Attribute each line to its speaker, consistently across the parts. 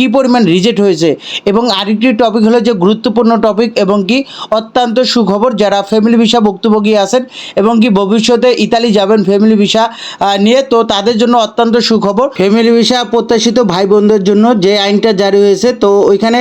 Speaker 1: কি পরিমাণ রিজেক্ট হয়েছে? এবং আরেকটি টপিক হলো যে গুরুত্বপূর্ণ টপিক এবং কি অত্যন্ত সুখবর যারা ফ্যামিলি ভিসা ভুক্তভোগী আছেন এবং কি ভবিষ্যতে ইতালি যাবেন ফ্যামিলি ভিসা নিয়ে, তো তাদের জন্য অত্যন্ত সুখবর। ফ্যামিলি ভিসা প্রত্যাশিত ভাই বোনদের জন্য যে আইনটা জারি হয়েছে, তো ওইখানে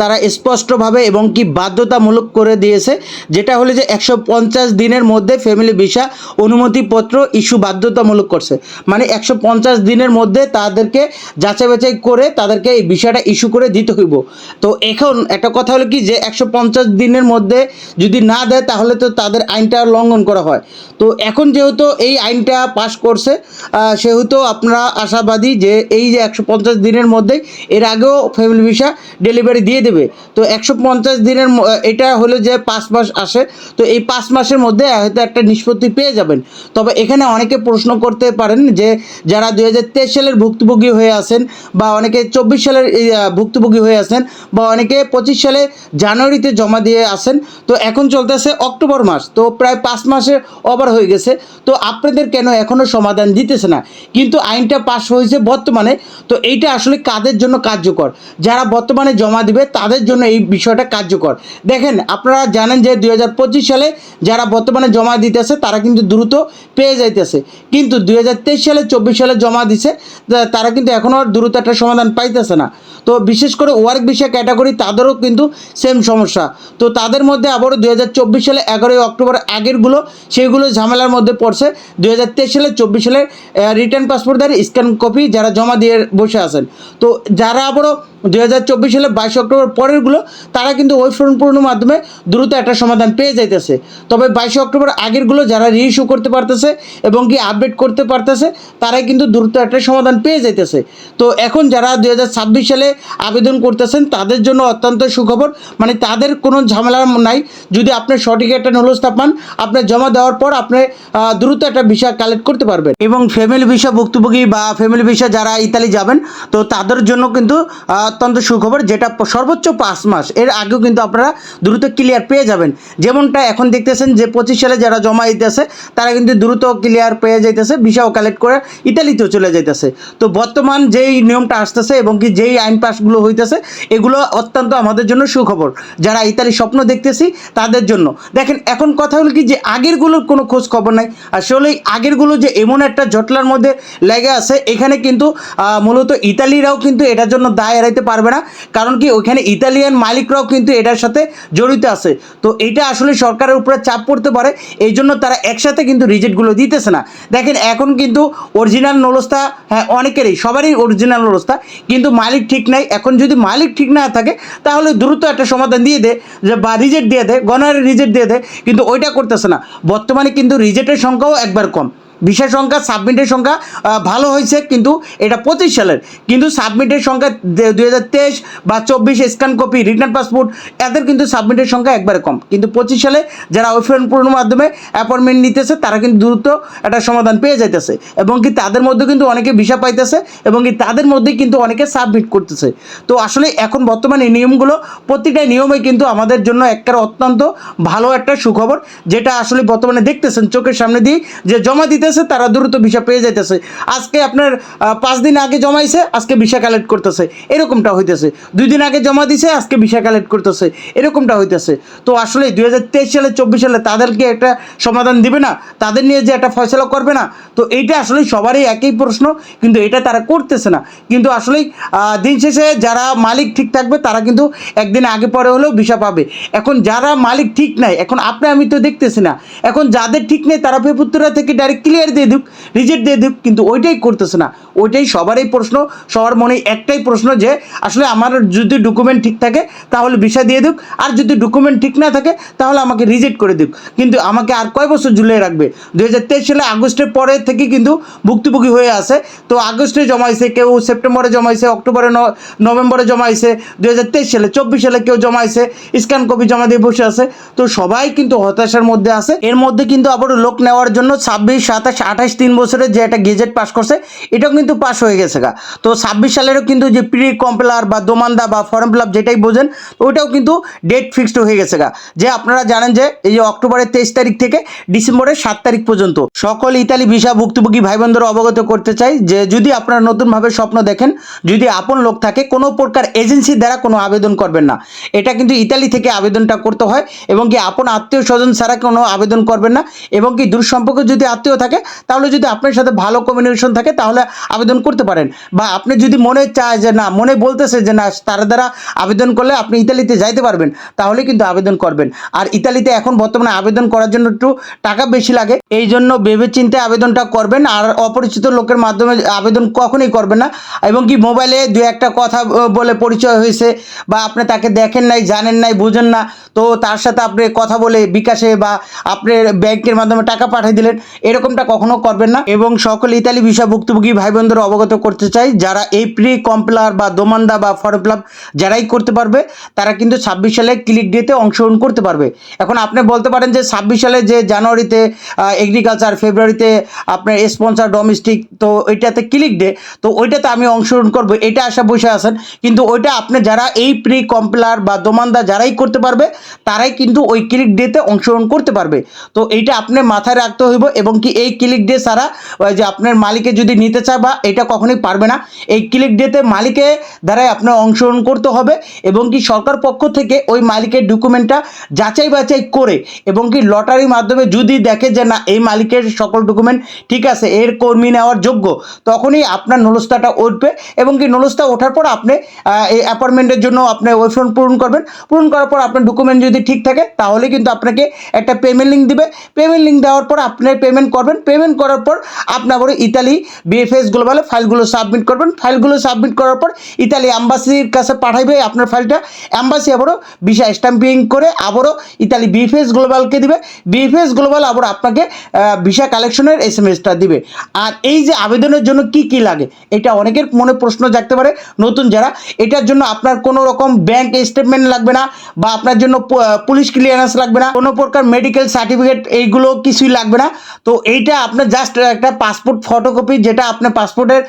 Speaker 1: তারা স্পষ্টভাবে এবং কি বাধ্যতামূলক করে দিয়েছে, যেটা হলো যে একশো পঞ্চাশ দিনের মধ্যে ফ্যামিলি ভিসা অনুমতিপত্র ইস্যু বাধ্যতামূলক করছে। মানে একশো পঞ্চাশ দিনের মধ্যে তাদেরকে যাচাই বাছাই করে তাদেরকে এই বিষয়টা ইস্যু করে দিতে হইব। তো এখন একটা কথা হলো কি যে একশো পঞ্চাশ দিনের মধ্যে যদি না দেয়, তাহলে তো তাদের আইনটা লঙ্ঘন করা হয়। তো এখন যেহেতু এই আইনটা পাশ করছে সেহেতু আপনারা আশাবাদী যে এই যে একশো পঞ্চাশ দিনের মধ্যে এর আগেও ফ্যামিলি ভিসা ডেলিভারি দিয়ে দেবে। তো একশো পঞ্চাশ দিনের এটা হলো যে পাঁচ মাস আসে। তো এই পাঁচ মাসের মধ্যে হয়তো একটা নিষ্পত্তি পেয়ে যাবেন। তবে এখানে অনেকে প্রশ্ন করতে পারেন যে, যারা দুই হাজার তেইশ সালের ভুক্তভোগী হয়ে আছেন বা অনেকে চব্বিশ সালের ভুক্তভোগী হয়ে আছেন বা অনেকে পঁচিশ সালে জানুয়ারিতে জমা দিয়ে আসেন তো এখন চলতেছে অক্টোবর মাস। তো প্রায় পাঁচ মাসের ওভার হয়ে গেছে। তো আপনাদের কেন এখনও সমাধান দিতেছে না? কিন্তু আইনটা পাস হয়েছে বর্তমানে। তো এইটা আসলে কাদের জন্য কার্যকর? যারা বর্তমানে জমা দিবে, তাদের জন্য এই বিষয়টা কার্যকর। দেখেন, আপনারা জানেন যে দুই হাজার পঁচিশ সালে যারা বর্তমানে জমা দিতেছে, তারা কিন্তু দ্রুত পেয়ে যাইতেছে। কিন্তু দুই হাজার তেইশ সালে, চব্বিশ সালে জমা দিছে তারা কিন্তু এখনও দ্রুত একটা সমাধান পাইতেছে না। তো বিশেষ করে ওয়ার্ক বিষয় ক্যাটাগরি তাদেরও কিন্তু সেম সমস্যা। তো তাদের মধ্যে আবারও দুই সালে এগারোই অক্টোবর আগেরগুলো, সেইগুলো ঝামেলার মধ্যে পড়ছে। দুই হাজার তেইশ সালে চব্বিশ সালের রিটার্ন পাসপোর্টধারী স্ক্যান কপি যারা জমা দিয়ে বসে আছেন। তো যারা আবারও দুই হাজার চব্বিশ সালে বাইশ অক্টোবর পরেরগুলো, তারা কিন্তু ওই ফর্ম পূরণের মাধ্যমে দ্রুত একটা সমাধান পেয়ে যাইতেছে। তবে বাইশে অক্টোবর আগেরগুলো যারা রিইস্যু করতে পারতেছে এবং কি আপডেট করতে পারতেছে, তারাই কিন্তু দ্রুত একটা সমাধান পেয়ে যাইতেছে। তো এখন যারা দুই হাজার সালে আবেদন করতেছেন, তাদের জন্য অত্যন্ত সুখবর। মানে তাদের কোনো ঝামেলা নাই। যদি আপনার সঠিক একটা নলস্তা পান, আপনি জমা দেওয়ার পর আপনি দ্রুত একটা ভিসা কালেক্ট করতে পারবেন। এবং ফ্যামিলি ভিসা ভুক্তভোগী বা ফ্যামিলি ভিসা যারা ইতালি যাবেন, তো তাদের জন্য কিন্তু অত্যন্ত সুখবর, যেটা সর্বোচ্চ পাঁচ মাস। এর আগেও কিন্তু আপনারা দ্রুত ক্লিয়ার পেয়ে যাবেন। যেমনটা এখন দেখতেছেন যে, পঁচিশ সালে যারা জমা দিতেছে, তারা কিন্তু দ্রুত ক্লিয়ার পেয়ে যাইতেছে, ভিসাও কালেক্ট করে ইতালিতেও চলে যাইতেছে। তো বর্তমান যেই নিয়মটা আসতেছে এবং কি যেই আইন পাসগুলো হইতেছে, এগুলো অত্যন্ত আমাদের জন্য সুখবর। যারা ইতালি স্বপ্ন দেখতেছি, তাদের জন্য। দেখেন, এখন কথা হলো কি যে আগেরগুলোর কোনো খোঁজ খবর নাই। আসলে আগেরগুলো যে এমন একটা জটলার মধ্যে লেগে আছে, এখানে কিন্তু মূলত ইতালিরাও কিন্তু এটার জন্য দায় এড়াইতে পারবে না। কারণ কি, ওখানে ইতালিয়ান মালিকরাও কিন্তু এটার সাথে জড়িত আছে। তো এটা আসলে সরকারের উপরে চাপ পড়তে পারে। এই জন্য তারা একসাথে কিন্তু রিজেক্টগুলো দিতেছে না। দেখেন, এখন কিন্তু অরিজিনাল নলস্তা হ্যাঁ অনেকেরই, সবারই অরিজিনাল নলস্তা। কিন্তু মালিক ঠিক নাই, এখন যদি মালিক ঠিক না থাকে, তাহলে দ্রুত একটা সমাধান দিয়ে দে, যে বা রিজেক্ট দিয়ে দেয় গণহারে রিজেক্ট দিয়ে দেয় কিন্তু ওইটা করতেছে না। বর্তমানে কিন্তু রিজেক্টের সংখ্যাও একবার কম। ভিসা সংখ্যা সাবমিটের সংখ্যা ভালো হয়েছে কিন্তু এটা পঁচিশ সালের। কিন্তু সাবমিটের সংখ্যা দুই হাজার তেইশ বা চব্বিশ স্ক্যান কপি রিটার্ন পাসপোর্ট এদের কিন্তু সাবমিটের সংখ্যা একবারে কম। কিন্তু পঁচিশ সালে যারা ওয়েফেন পূর্ণ মাধ্যমে অ্যাপয়েন্টমেন্ট নিতেছে, তারা কিন্তু দ্রুত একটা সমাধান পেয়ে যাইতেছে। এবং কি তাদের মধ্যে কিন্তু অনেকে ভিসা পাইতেছে এবং কি তাদের মধ্যেই কিন্তু অনেকে সাবমিট করতেছে। তো আসলে এখন বর্তমানে নিয়মগুলো, প্রতিটা নিয়মে কিন্তু আমাদের জন্য একটা অত্যন্ত ভালো একটা সুখবর, যেটা আসলে বর্তমানে দেখতেছেন, চোখের সামনে দিয়ে যে জমা দিতেছে, তারা দ্রুত ভিসা পেয়ে যাইতেছে। আজকে আপনার পাঁচ দিন আগে জমাইছে, আজকে ভিসা কালেক্ট করতেছে। এরকমটা হইতেছে। দুই দিন আগে জমা দিছে, আজকে ভিসা কালেক্ট করতেছে। এরকমটা হইতেছে। তো আসলে দুই হাজার তেইশ সালে, চব্বিশ সালে তাদেরকে একটা সমাধান দিবে না? তাদের নিয়ে যে একটা ফয়সলা করবে না? তো এইটা আসলে সবারই একই প্রশ্ন, কিন্তু এটা তারা করতেছে না। কিন্তু আসলেই দিন শেষে যারা মালিক ঠিক থাকবে, তারা কিন্তু একদিন আগে পরে হলেও ভিসা পাবে। এখন যারা মালিক ঠিক নাই, এখন আপনি, আমি তো দেখতেছি না। এখন যাদের ঠিক নেই, তারা ফেপুত্তরা থেকে ডাইরেক্ট ক্লিয়ার দিয়ে দিক রিজেক্ট দিয়ে দিক, কিন্তু ওইটাই করতেছে না। ওইটাই সবারই প্রশ্ন, সবার মনে একটাই প্রশ্ন যে, আসলে আমার যদি ডকুমেন্ট ঠিক থাকে, তাহলে ভিসা দিয়ে দিক, আর যদি ডকুমেন্ট ঠিক না থাকে, তাহলে আমাকে রিজেক্ট করে দিক। কিন্তু আমাকে আর কয় বছর ঝুলিয়ে রাখবে? দু হাজার তেইশ সালে আগস্টের পরে থেকে কিন্তু ভুক্তভোগী হয়ে আছে। তো আগস্টে জমাইছে, কেউ সেপ্টেম্বরে জমাইছে, অক্টোবরে নভেম্বরে জমাইছে দু হাজার তেইশ সালে, চব্বিশ সালে কেউ জমাইছে স্ক্যান কপি জমা দিয়ে বসে আছে। তো সবাই কিন্তু হতাশার মধ্যে আছে। এর মধ্যে কিন্তু আবার লোক নেওয়ার জন্য ছাব্বিশ সাতাশ, আঠাশ, তিন বছরের যে একটা গেজেট পাস করছে, এটাও কিন্তু পাস হয়ে গেছে গা। তো ছাব্বিশ সালেরও কিন্তু যে প্রি কম্পেলার বা দোমান্দা বা ফর্ম ফিল যেটাই বোঝেন ওইটাও কিন্তু ডেট ফিক্সড হয়ে গেছে গা। যে আপনারা জানেন যে এই যে অক্টোবরের তেইশ তারিখ থেকে ডিসেম্বরের সাত তারিখ পর্যন্ত সকল ইতালি ভিসা ভুক্তভোগী ভাই বোনদের অবগত করতে চাই যে যদি আপনারা নতুনভাবে স্বপ্ন দেখেন, যদি আপন লোক থাকে, কোনো প্রকার এজেন্সি দ্বারা কোনো আবেদন করবেন না। এটা কিন্তু ইতালি থেকে আবেদনটা করতে হয় এবং কি আপন আত্মীয় স্বজন ছাড়া কোনো আবেদন করবেন না এবং কি দূর সম্পর্কে যদি আত্মীয় থাকে তাহলে যদি আপনার সাথে ভালো কমিউনিকেশন থাকে, তাহলে আবেদন করতে পারেন। বা আপনি যদি মনে চায় যে না, মনে বলতেছে যে না, তার দ্বারা আবেদন করলে আপনি ইতালিতে যাইতে পারবেন, তাহলে কিন্তু আবেদন করবেন। আর ইতালিতে এখন বর্তমানে আবেদন করার জন্য একটু টাকা বেশি লাগে, এই জন্য ভেবে চিন্তে আবেদনটা করবেন, আর অপরিচিত লোকের মাধ্যমে আবেদন কখনোই করবেন না। এবং কি মোবাইলে দু একটা কথা বলে পরিচয় হয়েছে, বা আপনি তাকে দেখেন নাই, জানেন নাই, বুঝেন না, তো তার সাথে আপনি কথা বলে বিকাশে বা আপনি ব্যাংকের মাধ্যমে টাকা পাঠিয়ে দিলেন, এরকমটা কখনো করবেন না এবং সকল ইতালি ভিসা ভুক্তভোগী ভাই বোনদের অবগত করতে চাই, যারা এই প্রি কম্পলার বা দোমান্দা বা ফিল যারাই করতে পারবে, তারা কিন্তু ছাব্বিশ সালে ক্লিক ডেতে অংশগ্রহণ করতে পারবে। এখন আপনি বলতে পারেন যে ছাব্বিশ সালে যে জানুয়ারিতে এগ্রিকালচার ফেব্রুয়ারিতে আপনার স্পন্সার ডোমেস্টিক তো ওইটাতে ক্লিক ডে, তো ওইটাতে আমি অংশগ্রহণ করব, এটা আশা বসে আছেন। কিন্তু ওইটা আপনি যারা এই প্রি কম্পলার বা দোমান্দা যারাই করতে পারবে, তারাই কিন্তু ওই ক্লিক ডেতে অংশগ্রহণ করতে পারবে। তো এইটা আপনি মাথায় রাখতে হইব এবং কি এই ক্লিক ছাড়া ওই যে আপনার মালিকে যদি নিতে চায় বা এটা কখনোই পারবে না, এই ক্লিক ডেতে মালিকে দ্বারাই আপনার অংশগ্রহণ করতে হবে এবং কি সরকার পক্ষ থেকে ওই মালিকের ডকুমেন্টটা যাচাই বাছাই করে এবং কি লটারির মাধ্যমে যদি দেখে যে না, এই মালিকের সকল ডকুমেন্ট ঠিক আছে, এর কর্মী নেওয়ার যোগ্য, তখনই আপনার নলস্তাটা উঠবে এবং কি নলস্তা ওঠার পর আপনি এই অ্যাপয়েন্টমেন্টের জন্য আপনি ওই ফর্ম পূরণ করবেন। পূরণ করার পর আপনার ডকুমেন্ট যদি ঠিক থাকে, তাহলে কিন্তু আপনাকে একটা পেমেন্ট লিঙ্ক দিবে। পেমেন্ট লিঙ্ক দেওয়ার পর আপনি পেমেন্ট করবেন। পেমেন্ট করার পর আপনি আবার ইতালি বিএফএস গ্লোবালে ফাইলগুলো সাবমিট করবেন। ফাইলগুলো সাবমিট করার পর ইতালি অ্যাম্বাসির কাছে পাঠাইবে আপনার ফাইলটা। অ্যাম্বাসি আবারও ভিসা স্ট্যাম্পিং করে আবারও ইতালি বিএফএস গ্লোবালকে দিবে। বিএফএস গ্লোবাল আবার আপনাকে ভিসা কালেকশনের এস এম এসটা দিবে। আর এই যে আবেদনের জন্য কি কি লাগে, এটা অনেকের মনে প্রশ্ন জাগতে পারে। নতুন যারা, এটার জন্য আপনার কোনো রকম ব্যাংক স্টেটমেন্ট লাগবে না বা আপনার জন্য পুলিশ ক্লিয়ারেন্স লাগবে না। কোনো প্রকার মেডিকেল সার্টিফিকেট এইগুলো কিছুই লাগবে না। তো এইটা আপনার জাস্ট একটা পাসপোর্ট ফটোকপি যেটা আপনার পাসপোর্টের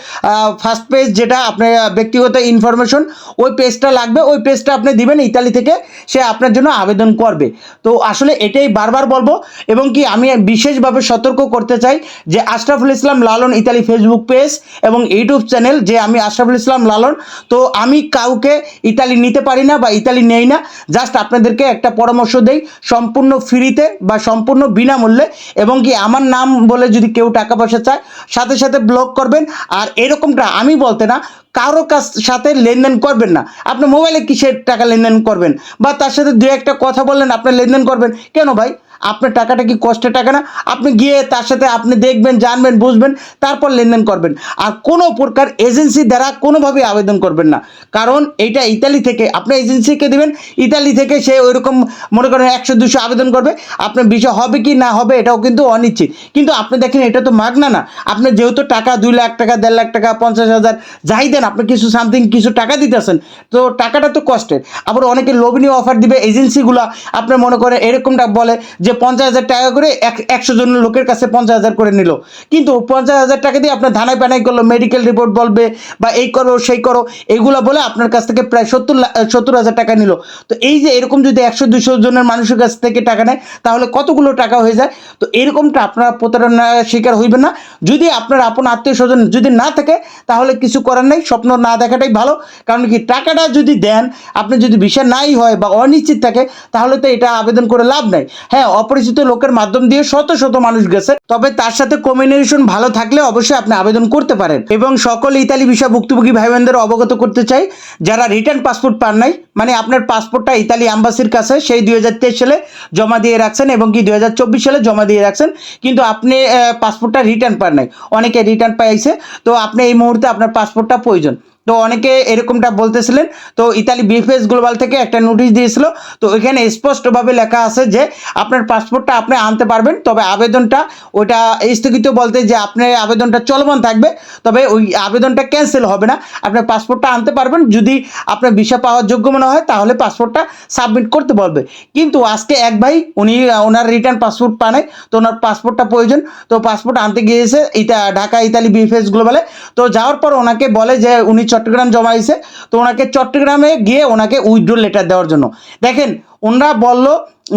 Speaker 1: ফার্স্ট পেজ যেটা আপনার ব্যক্তিগত ইনফরমেশন ওই পেজটা লাগবে, ওই পেজটা আপনি দিবেন ইতালি থেকে, সে আপনার জন্য আবেদন করবে। তো আসলে এটাই বারবার বলব, এবং কি আমি বিশেষভাবে সতর্ক করতে চাই যে Ashraful Islam Lalon Italy Facebook page এবং ইউটিউব চ্যানেল যে আমি আশরাফুল ইসলাম লালন, তো আমি কাউকে ইতালি নিতে পারি না বা ইতালি নেই না জাস্ট আপনাদেরকে একটা পরামর্শ দেই, সম্পূর্ণ ফ্রিতে বা সম্পূর্ণ বিনামূল্যে, এবং কি আমার নাম বলে যদি কেউ টাকা পয়সা চায়, সাথে সাথে ব্লক করবেন। আর এরকমটা আমি বলতে না, কারও কাছ সাথে লেনদেন করবেন না। আপনার মোবাইলে কিসের টাকা লেনদেন করবেন? বা তার সাথে দু একটা কথা বললেন আপনার লেনদেন করবেন। কেন ভাই? আপনার টাকাটা কি কষ্টের টাকা না? আপনি গিয়ে তার সাথে আপনি দেখবেন, জানবেন, বুঝবেন, তারপর লেনদেন করবেন। আর কোনো প্রকার এজেন্সি দ্বারা কোনোভাবেই আবেদন করবেন না। কারণ এটা ইতালি থেকে, আপনি এজেন্সিকে দেবেন? ইতালি থেকে সে ওইরকম মনে করেন একশো, দুশো আবেদন করবে। আপনার বিষয় হবে কি না হবে এটাও কিন্তু অনিশ্চিত। কিন্তু আপনি দেখেন, এটা তো মাগনা না। আপনি যেহেতু টাকা দুই লাখ টাকা, দেড় লাখ টাকা, পঞ্চাশ হাজার, যাই দেন, আপনি কিছু সামথিং কিছু টাকা দিতেছেন, তো টাকাটা তো কষ্টের। আবার অনেকে লোভনীয় অফার দিবে, এজেন্সিগুলো, আপনার মনে করেন এরকমটা বলে যে পঞ্চাশ হাজার টাকা করে এক, একশো জন লোকের কাছে পঞ্চাশ হাজার করে নিল। কিন্তু পঞ্চাশ হাজার টাকা দিয়ে আপনার ধানাই পানাই করল মেডিকেল রিপোর্ট বলবে, বা এই করো, সেই করো এইগুলো বলে আপনার কাছ থেকে প্রায় সত্তর সত্তর হাজার টাকা নিল। তো এই যে এরকম যদি একশো দুশো জনের মানুষের কাছ থেকে টাকা নেয়, তাহলে কতগুলো টাকা হয়ে যায়? তো এরকমটা আপনারা প্রতারণার শিকার হইবেন না। যদি আপনার আপন আত্মীয় স্বজন যদি না থাকে, তাহলে কিছু করার নেই, স্বপ্ন না দেখাটাই ভালো। কারণ কি, টাকাটা যদি দেন, আপনি যদি বিষয় নাই হয় বা অনিশ্চিত থাকে, তাহলে তো এটা আবেদন করে লাভ নাই। হ্যাঁ অপরিচিত লোকের মাধ্যম দিয়ে শত শত মানুষ গেছে। তবে তার সাথে কমিউনিকেশন ভালো থাকলে অবশ্যই আপনি আবেদন করতে পারেন। এবং সকল ইতালি ভিসা ভুক্তভোগী ভাই বোনদের অবগত করতে চাই, যারা রিটার্ন পাসপোর্ট পান নাই মানে আপনার পাসপোর্টটা ইতালি অ্যাম্বাসির কাছে সেই দুই হাজার তেইশ সালে জমা দিয়ে রাখছেন এবং কি দুই হাজার চব্বিশ সালে জমা দিয়ে রাখছেন, কিন্তু আপনি পাসপোর্টটা রিটার্ন পান নাই। অনেকে রিটার্ন পাইছে। তো আপনি এই মুহূর্তে আপনার পাসপোর্টটা প্রয়োজন। তো অনেকে এরকমটা বলতেছিলেন, তো ইতালি বিএফএস গ্লোবাল থেকে একটা নোটিশ দিয়েছিল, তো ওইখানে স্পষ্টভাবে লেখা আছে যে আপনার পাসপোর্টটা আপনি আনতে পারবেন, তবে আবেদনটা ওইটা স্থগিত বলতে যে আপনার আবেদনটা চলমান থাকবে, তবে ওই আবেদনটা ক্যান্সেল হবে না। আপনার পাসপোর্টটা আনতে পারবেন, যদি আপনার ভিসা পাওয়ার যোগ্য মনে হয়, তাহলে পাসপোর্টটা সাবমিট করতে বলবে। কিন্তু আজকে এক ভাই, উনি, ওনার রিটার্ন পাসপোর্ট পানে তো ওনার পাসপোর্টটা প্রয়োজন, তো পাসপোর্ট আনতে গিয়েছে, ইতা, ঢাকা ইতালি বিএফএস গ্লোবালে, তো যাওয়ার পর ওনাকে বলে যে উনি চট্টগ্রাম জমা হয়েছে, তো ওনাকে চট্টগ্রামে গিয়ে ওনাকে উইথড্র লেটার দেওয়ার জন্য। দেখেন, ওনারা বলল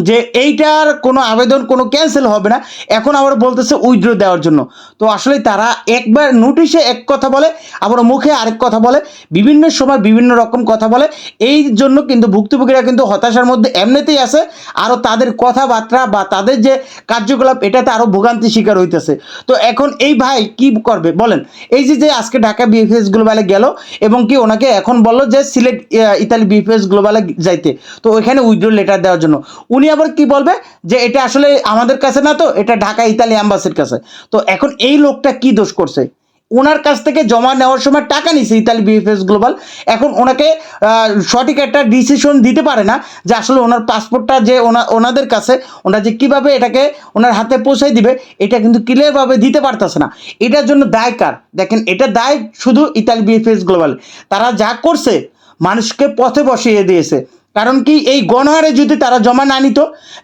Speaker 1: যে এইটার কোনো আবেদন, কোনো ক্যান্সেল হবে না। এখন আবার বলতেছে উইথড্র দেওয়ার জন্য। তো আসলে তারা একবার নোটিশে এক কথা বলে, আবার মুখে আরেক কথা বলে, বিভিন্ন সময় বিভিন্ন রকম কথা বলে। এই জন্য কিন্তু ভুক্তভোগীরা কিন্তু হতাশার মধ্যে এমনিতেই আছে। আরও তাদের কথাবার্তা বা তাদের যে কার্যকলাপ, এটাতে আরও ভোগান্তি শিকার হইতেছে। তো এখন এই ভাই কি করবে? বলেন, এই যে যে আজকে ঢাকা বিএফএস গ্লোবালে গেল এবং কি ওনাকে এখন বলল যে সিলেট ইতালি বিএফএস গ্লোবালে যাইতে। তো ওইখানে উইথড্র লেটার দেওয়ার জন্য। উনি আবার কি বলবে? যে এটা আসলে আমাদের কাছে না তো, এটা ঢাকা ইতালি অ্যাম্বাসির কাছে। তো এখন এই লোকটা কি দোষ করছে? ওনার কাছ থেকে জমা নেওয়ার সময় টাকা নিছে ইতালি বিএফএস গ্লোবাল। এখন ওনাকে সঠিক একটা ডিসিশন দিতে পারে না যে আসলে ওনার পাসপোর্টটা যে ওনা, ওনাদের কাছে ওনারা যে কীভাবে এটাকে ওনার হাতে পৌঁছাই দিবে, এটা কিন্তু ক্লিয়ারভাবে দিতে পারতেছে না। এটার জন্য দায় কার? দেখেন, এটা দায় শুধু ইতালি বিএফএস গ্লোবাল। তারা যা করছে, মানুষকে পথে বসিয়ে দিয়েছে। কারণ কি, এই গণহারে যদি তারা জমা না নিত,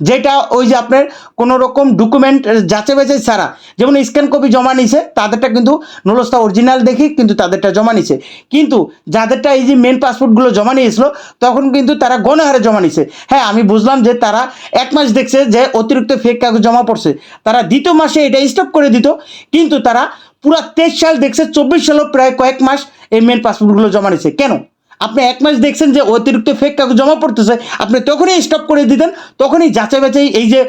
Speaker 1: যেটা ওই যে আপনার কোনো রকম ডকুমেন্ট যাচাই বাছাই ছাড়া, যেমন স্ক্যান কপি জমা নিছে, তাদেরটা কিন্তু নলস্তা অরিজিনাল দেখি, কিন্তু তাদেরটা জমা নিছে। কিন্তু যাদেরটা এই যে মেন পাসপোর্টগুলো জমা নিয়েছিল, তখন কিন্তু তারা গণহারে জমা নিছে। হ্যাঁ আমি বুঝলাম যে তারা এক মাস দেখছে যে অতিরিক্ত ফেক কাগজ জমা পড়ছে। তারা দ্বিতীয় মাসে এটা স্টপ করে দিত, কিন্তু তারা পুরা তেইশ সাল দেখছে, চব্বিশ সালও প্রায় কয়েক মাস এই মেন পাসপোর্টগুলো জমা নিছে। কেন? আপনি এক মাস দেখছেন যে অতিরিক্ত ফেক কাগজ জমা পড়তেছে, আপনি তখনই স্টপ করে দিতেন, তখনই যাচাই বাছাই এই যে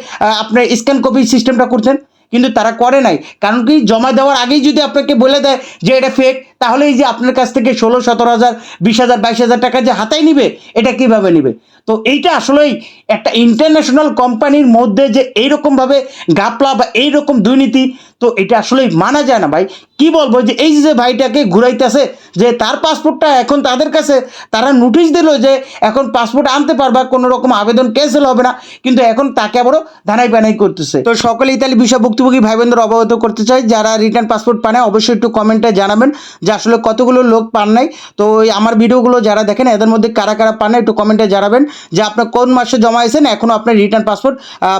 Speaker 1: আপনার স্ক্যান কপি সিস্টেমটা করছেন, কিন্তু তারা করে নাই। কারণ কি, জমা দেওয়ার আগেই যদি আপনাকে বলে দেয় যে এটা ফেক তাহলে এই যে আপনার কাছ থেকে ষোলো, সতেরো হাজার, বিশ হাজার, বাইশ হাজার টাকা যে হাতায় নিবে, এটা কীভাবে নিবে? তো এইটা আসলেই একটা ইন্টারন্যাশনাল কোম্পানির মধ্যে যে এইরকমভাবে গাপলা বা এইরকম দুর্নীতি, তো এটা আসলেই মানা যায় না ভাই। কি বলব যে এই যে ভাইটাকে ঘুরাইতেছে যে তার পাসপোর্টটা এখন তাদের কাছে, তারা নোটিশ দিল যে এখন পাসপোর্ট আনতে পারবা, কোনো রকম আবেদন ক্যান্সেল হবে না, কিন্তু এখন তাকে আবারও ধানাই বানাই করতেছে। তো সকলে ইতালি বিষয় ভুক্তভোগী ভাই বোনদের অবগত করতে চাই, যারা রিটার্ন পাসপোর্ট পানে অবশ্যই একটু কমেন্টে জানাবেন যে আসলে কতগুলো লোক পান নাই। তো আমার ভিডিওগুলো যারা দেখেন, এদের মধ্যে কারা কারা পান একটু কমেন্টে জানাবেন। যে আপনার কোন মাসে জমা হয়েছেন এখনও আপনার রিটার্ন পাসপোর্ট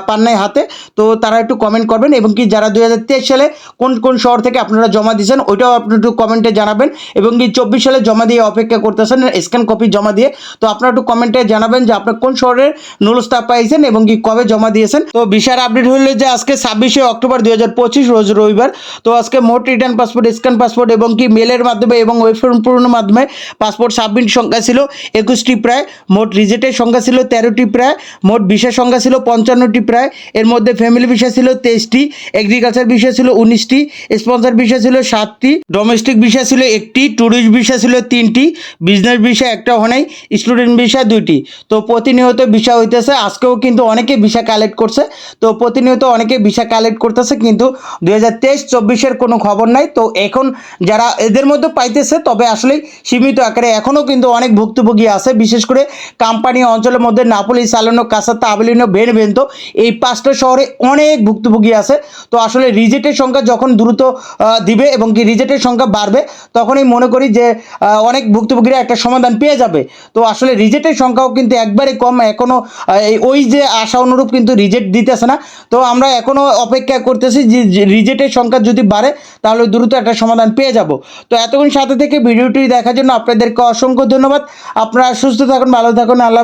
Speaker 1: পান নাই হাতে। তো তারা একটু কমেন্ট করবেন এবং কি যারা দুই হাজার তেইশ সালে কোন কোন শহর থেকে আপনারা জমা দিয়েছেন, ওইটাও আপনি একটু কমেন্টে জানাবেন। এবং কি চব্বিশ সালে জমা দিয়ে অপেক্ষা করতেছেন স্ক্যান কপি জমা দিয়ে। তো আপনারা একটু কমেন্টে জানাবেন যে আপনার কোন শহরের নুলস্তা পাইছেন এবং কি কবে জমা দিয়েছেন। তো বিশাল আপডেট হলো যে আজকে ছাব্বিশে অক্টোবর দুই হাজার পঁচিশ, রোজ রবিবার। তো আজকে মোট রিটার্ন পাসপোর্ট স্ক্যান পাসপোর্ট এবং কি মেলের মাধ্যমে এবং ওয়েবসাইট পূরণের মাধ্যমে পাসপোর্ট সাবমিট সংখ্যা ছিল একুশটি প্রায়। মোট রিজেক্টের সংখ্যা ছিল তেরোটি প্রায়, মোট ভিসার সংখ্যা ছিল পঞ্চান্নটি প্রায়। এর মধ্যে ফ্যামিলি বিষয় ছিল তেইশটি এগ্রিকালচার বিষয় ছিল উনিশটি স্পন্সর ভিসা ছিল সাতটি ডোমেস্টিক ভিসা ছিল একটি ট্যুরিস্ট ভিসা ছিল তিনটি বিজনেস বিষয় একটা হনেই স্টুডেন্ট ভিসা দুইটি। তো প্রতিনিয়ত ভিসা হইতেছে, আজকেও কিন্তু অনেকে ভিসা কালেক্ট করছে। তো প্রতিনিয়ত অনেকে ভিসা কালেক্ট করতেছে, কিন্তু দুই হাজার তেইশ, চব্বিশের কোনো খবর নাই। তো এখন যারা এদের মধ্যে পাইতেছে, তবে আসলে সীমিত আকারে এখনও কিন্তু অনেক ভুক্তভোগী আছে, বিশেষ করে কাম্পানি অঞ্চলের মধ্যে নাপোলি, সালানো কাসাতা আবেলিনো বেনভেন্তো এই পাঁচটা শহরে অনেক ভুক্তভোগী আছে। তো আসলে রিজেক্টের সংখ্যা যখন দ্রুত দিবে এবং কি রিজেক্টের সংখ্যা বাড়বে, তখনই মনে করি যে অনেক ভুক্তভোগীরা একটা সমাধান পেয়ে যাবে। তো আসলে রিজেক্টের সংখ্যাও কিন্তু একবারে কম এখনও ওই যে আশা অনুরূপ কিন্তু রিজেক্ট দিতেছে না। তো আমরা এখনও অপেক্ষা করতেছি যে রিজেক্টের সংখ্যা যদি বাড়ে, তাহলে দ্রুত একটা সমাধান পেয়ে যাব। তো এতক্ষণ সাথে থেকে ভিডিওটি দেখার জন্য আপনাদেরকে অসংখ্য ধন্যবাদ। আপনারা সুস্থ থাকুন, ভালো থাকুন, আল্লাহ